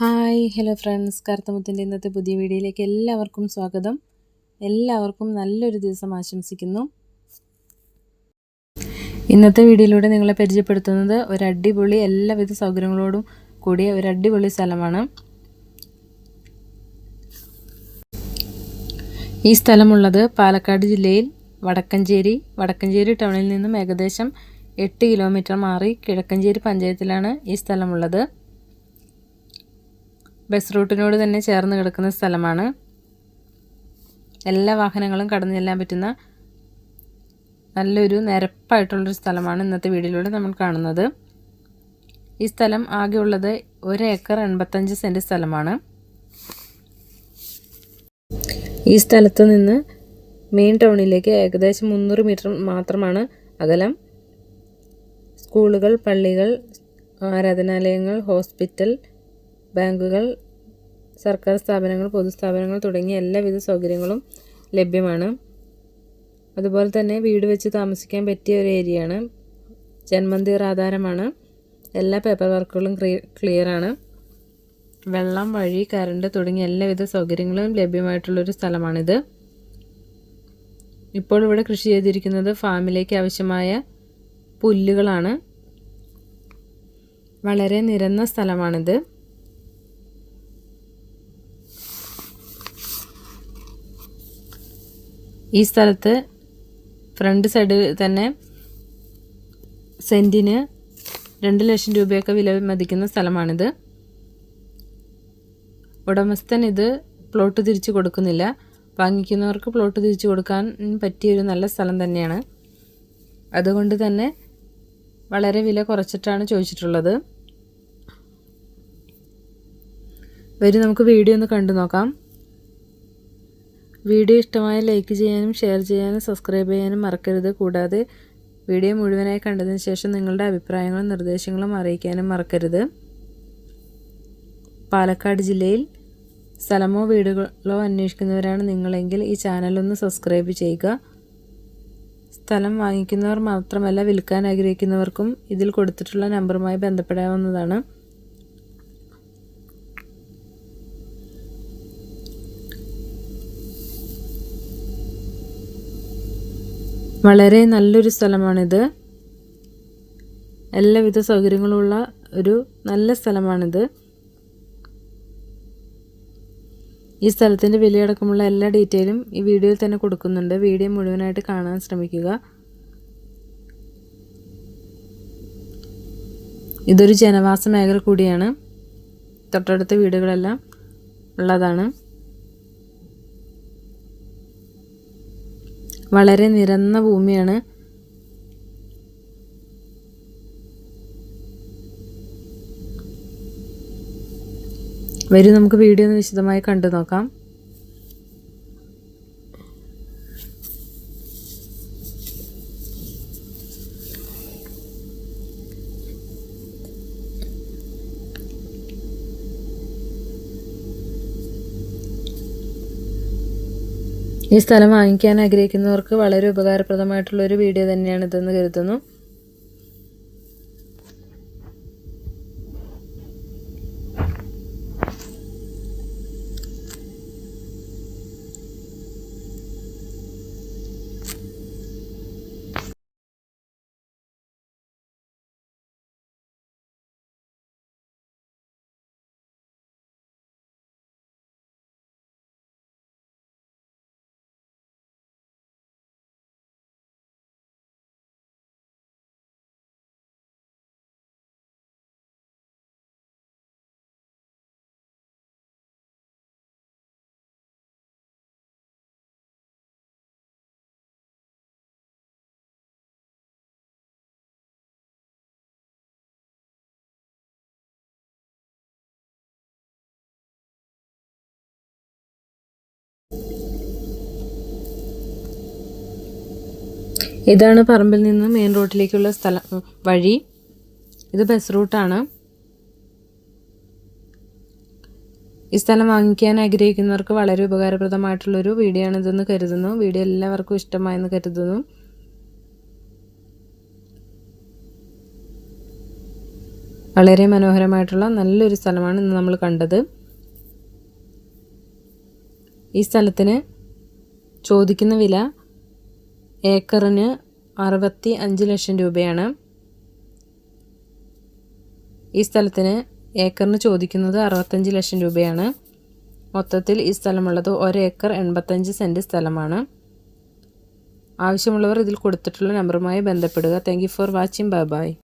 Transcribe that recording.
Hi hello friends. കറുത്തമുത്തിന്റെ ഇന്നത്തെ പുതിയ വീഡിയോയിലേക്ക് എല്ലാവർക്കും സ്വാഗതം. എല്ലാവർക്കും നല്ലൊരു ദിവസം ആശംസിക്കുന്നു. ഇന്നത്തെ വീഡിയോയിലൂടെ നിങ്ങളെ പരിചയപ്പെടുത്തുന്നത് ഒരു അടിപൊളി എല്ലാവിധ സൗകര്യങ്ങളോടും കൂടിയ ഒരു അടിപൊളി സ്ഥലമാണ്. ഈ സ്ഥലമുള്ളത് പാലക്കാട് ജില്ലയിൽ വടക്കഞ്ചേരി വടക്കഞ്ചേരി ടൗണിൽ നിന്നും ഏകദേശം എട്ട് കിലോമീറ്റർ മാറി കിഴക്കഞ്ചേരി പഞ്ചായത്തിലാണ് ഈ സ്ഥലമുള്ളത്. ബസ് റൂട്ടിനോട് തന്നെ ചേർന്ന് കിടക്കുന്ന സ്ഥലമാണ്. എല്ലാ വാഹനങ്ങളും കടന്നു ചെല്ലാൻ പറ്റുന്ന നല്ലൊരു നിരപ്പായിട്ടുള്ളൊരു സ്ഥലമാണ് ഇന്നത്തെ വീഡിയോയിലൂടെ നമ്മൾ കാണുന്നത്. ഈ സ്ഥലം ആകെയുള്ളത് ഒരു ഏക്കർ എൺപത്തഞ്ച് സെന്റ് സ്ഥലമാണ്. ഈ സ്ഥലത്ത് നിന്ന് മെയിൻ ടൗണിലേക്ക് ഏകദേശം മുന്നൂറ് മീറ്റർ മാത്രമാണ് അകലം. സ്കൂളുകൾ പള്ളികൾ ആരാധനാലയങ്ങൾ ഹോസ്പിറ്റൽ ബാങ്കുകൾ സർക്കാർ സ്ഥാപനങ്ങൾ പൊതുസ്ഥാപനങ്ങൾ തുടങ്ങിയ എല്ലാവിധ സൗകര്യങ്ങളും ലഭ്യമാണ്. അതുപോലെ തന്നെ വീട് വെച്ച് താമസിക്കാൻ പറ്റിയ ഒരു ഏരിയയാണ്. ജന്മന്തിർ ആധാരമാണ് എല്ലാ പേപ്പർ വർക്കുകളും ക്ലിയറാണ്. വെള്ളം വഴി കറണ്ട് തുടങ്ങിയ എല്ലാവിധ സൗകര്യങ്ങളും ലഭ്യമായിട്ടുള്ളൊരു സ്ഥലമാണിത്. ഇപ്പോൾ ഇവിടെ കൃഷി ചെയ്തിരിക്കുന്നത് ഫാമിലേക്ക് ആവശ്യമായ പുല്ലുകളാണ്. വളരെ നിരന്ന സ്ഥലമാണിത്. ഈ സ്ഥലത്ത് ഫ്രണ്ട് സൈഡിൽ തന്നെ സെന്റിന് രണ്ട് ലക്ഷം രൂപയൊക്കെ വില മതിക്കുന്ന സ്ഥലമാണിത്. ഉടമസ്ഥൻ ഇത് പ്ലോട്ട് തിരിച്ചു കൊടുക്കുന്നില്ല. വാങ്ങിക്കുന്നവർക്ക് പ്ലോട്ട് തിരിച്ചു കൊടുക്കാൻ പറ്റിയൊരു നല്ല സ്ഥലം തന്നെയാണ്. അതുകൊണ്ട് തന്നെ വളരെ വില കുറച്ചിട്ടാണ് ചോദിച്ചിട്ടുള്ളത്. വരും നമുക്ക് വീഡിയോ ഒന്ന് കണ്ടു നോക്കാം. വീഡിയോ ഇഷ്ടമായ ലൈക്ക് ചെയ്യാനും ഷെയർ ചെയ്യാനും സബ്സ്ക്രൈബ് ചെയ്യാനും മറക്കരുത്. കൂടാതെ വീഡിയോ മുഴുവനായി കണ്ടതിന് ശേഷം നിങ്ങളുടെ അഭിപ്രായങ്ങളും നിർദ്ദേശങ്ങളും അറിയിക്കാനും മറക്കരുത്. പാലക്കാട് ജില്ലയിൽ സ്ഥലമോ വീടുകളോ അന്വേഷിക്കുന്നവരാണ് നിങ്ങളെങ്കിൽ ഈ ചാനലൊന്ന് സബ്സ്ക്രൈബ് ചെയ്യുക. സ്ഥലം വാങ്ങിക്കുന്നവർ മാത്രമല്ല വിൽക്കാൻ ആഗ്രഹിക്കുന്നവർക്കും ഇതിൽ കൊടുത്തിട്ടുള്ള നമ്പറുമായി ബന്ധപ്പെടാവുന്നതാണ്. വളരെ നല്ലൊരു സ്ഥലമാണിത്. എല്ലാവിധ സൗകര്യങ്ങളുള്ള ഒരു നല്ല സ്ഥലമാണിത്. ഈ സ്ഥലത്തിന്റെ വിലയടക്കമുള്ള എല്ലാ ഡീറ്റെയിലും ഈ വീഡിയോയിൽ തന്നെ കൊടുക്കുന്നുണ്ട്. വീഡിയോ മുഴുവനായിട്ട് കാണാൻ ശ്രമിക്കുക. ഇതൊരു ജനവാസ മേഖല കൂടിയാണ്. തൊട്ടടുത്ത വീടുകളെല്ലാം ഉള്ളതാണ്. വളരെ നിരന്ന ഭൂമിയാണ്. വരും നമുക്ക് വീഡിയോ ഒന്ന് വിശദമായി കണ്ടു നോക്കാം ഈ സ്ഥലം വാങ്ങിക്കാൻ ആഗ്രഹിക്കുന്നവർക്ക് വളരെ ഉപകാരപ്രദമായിട്ടുള്ള ഒരു വീഡിയോ തന്നെയാണ് ഇതെന്ന് കരുതുന്നു. ഇതാണ് പറമ്പിൽ നിന്ന് മെയിൻ റോഡിലേക്കുള്ള സ്ഥലം വഴി. ഇത് ബസ് റൂട്ടാണ് ഈ സ്ഥലം വാങ്ങിക്കാൻ ആഗ്രഹിക്കുന്നവർക്ക് വളരെ ഉപകാരപ്രദമായിട്ടുള്ളൊരു വീഡിയോ ആണിതെന്ന് കരുതുന്നു. വീഡിയോ എല്ലാവർക്കും ഇഷ്ടമായെന്ന് കരുതുന്നു. വളരെ മനോഹരമായിട്ടുള്ള നല്ലൊരു സ്ഥലമാണ് ഇന്ന് നമ്മൾ കണ്ടത്. ഈ സ്ഥലത്തിന് ചോദിക്കുന്ന വില ഏക്കറിന് അറുപത്തി അഞ്ച് ലക്ഷം രൂപയാണ്. ഈ സ്ഥലത്തിന് ഏക്കറിന് ചോദിക്കുന്നത് അറുപത്തഞ്ച് ലക്ഷം രൂപയാണ്. മൊത്തത്തിൽ ഈ സ്ഥലമുള്ളത് ഒരേക്കർ എൺപത്തഞ്ച് സെന്റ് സ്ഥലമാണ്. ആവശ്യമുള്ളവർ ഇതിൽ കൊടുത്തിട്ടുള്ള നമ്പറുമായി ബന്ധപ്പെടുക. Thank for watching bye